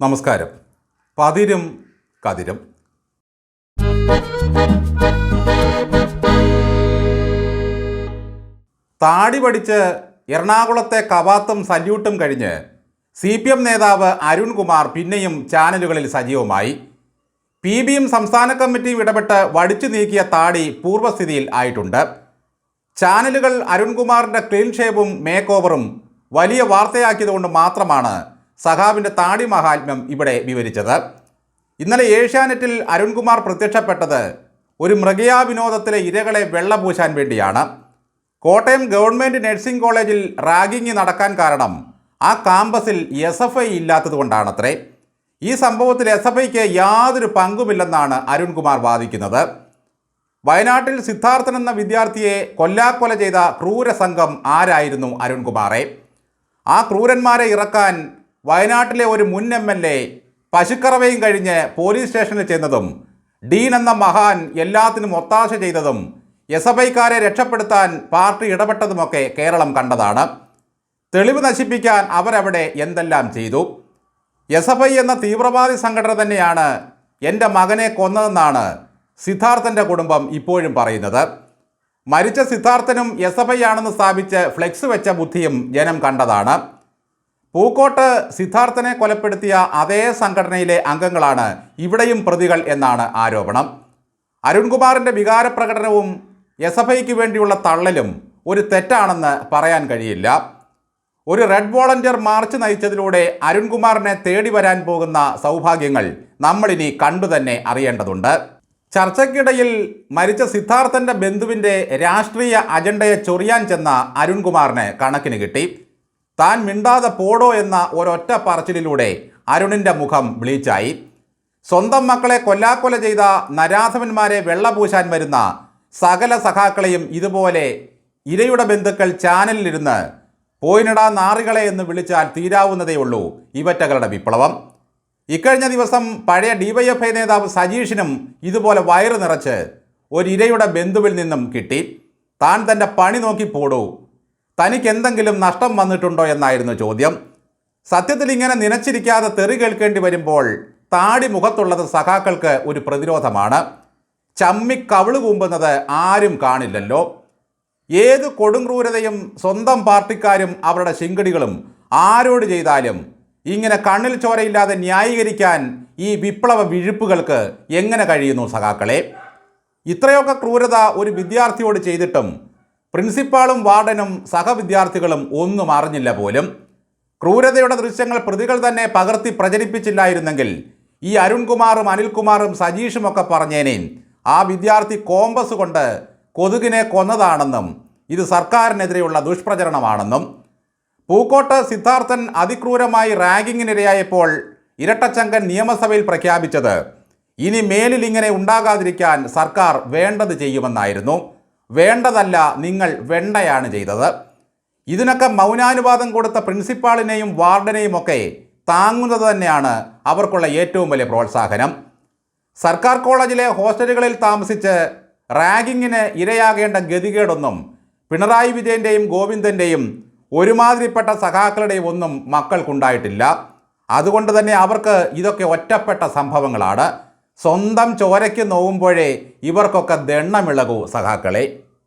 നമസ്കാരം. പതിരും കതിരും. താടി പഠിച്ച് എറണാകുളത്തെ കവാത്തും സല്യൂട്ടും കഴിഞ്ഞ് സി പി എം നേതാവ് അരുൺകുമാർ പിന്നെയും ചാനലുകളിൽ സജീവമായി. പി ബിയും സംസ്ഥാന കമ്മിറ്റിയും ഇടപെട്ട് വടിച്ചു നീക്കിയ താടി പൂർവസ്ഥിതിയിൽ ആയിട്ടുണ്ട്. ചാനലുകൾ അരുൺകുമാറിന്റെ ക്ലീൻ ഷേവും മേക്ക് ഓവറും വലിയ വാർത്തയാക്കിയതുകൊണ്ട് മാത്രമാണ് സഖാവിന്റെ താടി മഹാത്മ്യം ഇവിടെ വിവരിച്ചത്. ഇന്നലെ ഏഷ്യാനെറ്റിൽ അരുൺകുമാർ പ്രത്യക്ഷപ്പെട്ടത് ഒരു മൃഗയാ വിനോദത്തിലെ ഇരകളെ വെള്ളപൂശാൻ വേണ്ടിയാണ്. കോട്ടയം ഗവൺമെന്റ് നഴ്സിംഗ് കോളേജിൽ റാഗിങ് നടക്കാൻ കാരണം ആ കാമ്പസിൽ എസ് എഫ് ഐ ഇല്ലാത്തതുകൊണ്ടാണത്രേ ഈ സംഭവത്തിൽ എസ് എഫ് ഐക്ക് യാതൊരു പങ്കുമില്ലെന്നാണ് അരുൺകുമാർ വാദിക്കുന്നത്. വയനാട്ടിൽ സിദ്ധാർത്ഥൻ എന്ന വിദ്യാർത്ഥിയെ കൊല്ലാക്കൊല ചെയ്ത ക്രൂര സംഘം ആരായിരുന്നു അരുൺകുമാറെ? ആ ക്രൂരന്മാരെ ഇറക്കാൻ വയനാട്ടിലെ ഒരു മുൻ എം എൽ എ പശുക്കറവയും കഴിഞ്ഞ് പോലീസ് സ്റ്റേഷനിൽ ചെന്നതും ഡീൻ എന്ന മഹാൻ എല്ലാത്തിനും ഒത്താശ ചെയ്തതും എസ് എഫ് ഐക്കാരെ രക്ഷപ്പെടുത്താൻ പാർട്ടി ഇടപെട്ടതുമൊക്കെ കേരളം കണ്ടതാണ്. തെളിവ് നശിപ്പിക്കാൻ അവരവിടെ എന്തെല്ലാം ചെയ്തു? എസ് എഫ് ഐ എന്ന തീവ്രവാദി സംഘടന തന്നെയാണ് എന്റെ മകനെ കൊന്നതെന്നാണ് സിദ്ധാർത്ഥന്റെ കുടുംബം ഇപ്പോഴും പറയുന്നത്. മരിച്ച സിദ്ധാർത്ഥനും എസ് എഫ് ഐ ആണെന്ന് സ്ഥാപിച്ച് ഫ്ലെക്സ് വെച്ച ബുദ്ധിയും ജനം കണ്ടതാണ്. പൂക്കോട്ട് സിദ്ധാർത്ഥനെ കൊലപ്പെടുത്തിയ അതേ സംഘടനയിലെ അംഗങ്ങളാണ് ഇവിടെയും പ്രതികൾ എന്നാണ് ആരോപണം. അരുൺകുമാറിന്റെ വികാരപ്രകടനവും എസ് എഫ് ഐക്ക് വേണ്ടിയുള്ള തള്ളലും ഒരു തെറ്റാണെന്ന് പറയാൻ കഴിയില്ല. ഒരു റെഡ് വോളണ്ടിയർ മാർച്ച് നയിച്ചതിലൂടെ അരുൺകുമാറിനെ തേടി വരാൻ പോകുന്ന സൗഭാഗ്യങ്ങൾ നമ്മളിനി കണ്ടു തന്നെ അറിയേണ്ടതുണ്ട്. ചർച്ചയ്ക്കിടയിൽ മരിച്ച സിദ്ധാർത്ഥന്റെ ബന്ധുവിന്റെ രാഷ്ട്രീയ അജണ്ടയെ ചൊറിയാൻ ചെന്ന അരുൺകുമാറിന് കണക്കിന് കിട്ടി. താൻ മിണ്ടാതെ പോടോ എന്ന ഒരൊറ്റ പറച്ചിലിലൂടെ അരുണിന്റെ മുഖം ബ്ലീച്ചായി. സ്വന്തം മക്കളെ കൊല്ലാക്കൊല ചെയ്ത നരാധവന്മാരെ വെള്ളപൂശാൻ വരുന്ന സകല സഖാക്കളെയും ഇതുപോലെ ഇരയുടെ ബന്ധുക്കൾ ചാനലിലിരുന്ന് പോയിനിടാ നാറികളെ എന്ന് വിളിച്ചാൽ തീരാവുന്നതേയുള്ളൂ ഇവറ്റകളുടെ വിപ്ലവം. ഇക്കഴിഞ്ഞ ദിവസം പഴയ ഡിവൈഎഫ്ഐ നേതാവ് സജീഷിനും ഇതുപോലെ വയറ് നിറച്ച് ഒരു ഇരയുടെ ബന്ധുവിൽ നിന്നും കിട്ടി. താൻ തന്റെ പണി നോക്കി പോടൂ തനിക്ക് എന്തെങ്കിലും നഷ്ടം വന്നിട്ടുണ്ടോ എന്നായിരുന്നു ചോദ്യം. സത്യത്തിൽ ഇങ്ങനെ നിനച്ചിരിക്കാതെ തെറി കേൾക്കേണ്ടി വരുമ്പോൾ താടി മുഖത്തുള്ളത് സഖാക്കൾക്ക് ഒരു പ്രതിരോധമാണ്. ചമ്മി കവിൾ കൂമ്പുന്നത് ആരും കാണില്ലല്ലോ. ഏത് കൊടുംക്രൂരതയും സ്വന്തം പാർട്ടിക്കാരും അവരുടെ ശിങ്കടികളും ആരോട് ചെയ്താലും ഇങ്ങനെ കണ്ണിൽ ചോരയില്ലാതെ ന്യായീകരിക്കാൻ ഈ വിപ്ലവ വിഴുപ്പുകൾക്ക് എങ്ങനെ കഴിയുന്നു സഖാക്കളെ? ഇത്രയൊക്കെ ക്രൂരത ഒരു വിദ്യാർത്ഥിയോട് ചെയ്തിട്ടും പ്രിൻസിപ്പാളും വാർഡനും സഹവിദ്യാർത്ഥികളും ഒന്നും അറിഞ്ഞില്ല പോലും. ക്രൂരതയുടെ ദൃശ്യങ്ങൾ പ്രതികൾ തന്നെ പകർത്തി പ്രചരിപ്പിച്ചില്ലായിരുന്നെങ്കിൽ ഈ അരുൺകുമാറും അനിൽകുമാറും സജീഷും ഒക്കെ പറഞ്ഞേനേൻ ആ വിദ്യാർത്ഥി കോമ്പസ് കൊണ്ട് കൊതുകിനെ കൊന്നതാണെന്നും ഇത് സർക്കാരിനെതിരെയുള്ള ദുഷ്പ്രചരണമാണെന്നും. പൂക്കോട്ട് സിദ്ധാർത്ഥൻ അതിക്രൂരമായി റാഗിങ്ങിനിരയായപ്പോൾ ഇരട്ടച്ചങ്കൻ നിയമസഭയിൽ പ്രഖ്യാപിച്ചത് ഇനി മേലിൽ ഇങ്ങനെ ഉണ്ടാകാതിരിക്കാൻ സർക്കാർ വേണ്ടത് ചെയ്യുമെന്നായിരുന്നു. വേണ്ടതല്ല നിങ്ങൾ വെണ്ടയാണ് ചെയ്തത്. ഇതിനൊക്കെ മൗനാനുവാദം കൊടുത്ത പ്രിൻസിപ്പാളിനെയും വാർഡനെയും ഒക്കെ താങ്ങുന്നത് തന്നെയാണ് അവർക്കുള്ള ഏറ്റവും വലിയ പ്രോത്സാഹനം. സർക്കാർ കോളേജിലെ ഹോസ്റ്റലുകളിൽ താമസിച്ച് റാഗിങ്ങിന് ഇരയാകേണ്ട ഗതികേടൊന്നും പിണറായി വിജയന്റെയും ഗോവിന്ദന്റെയും ഒരുമാതിരിപ്പെട്ട സഖാക്കളുടെയും ഒന്നും മക്കൾക്കുണ്ടായിട്ടില്ല. അതുകൊണ്ട് തന്നെ അവർക്ക് ഇതൊക്കെ ഒറ്റപ്പെട്ട സംഭവങ്ങളാണ്. സ്വന്തം ചോരയ്ക്ക് നോവുമ്പോഴേ ഇവർക്കൊക്കെ ദണ്ണമിളകൂ സഖാക്കളെ.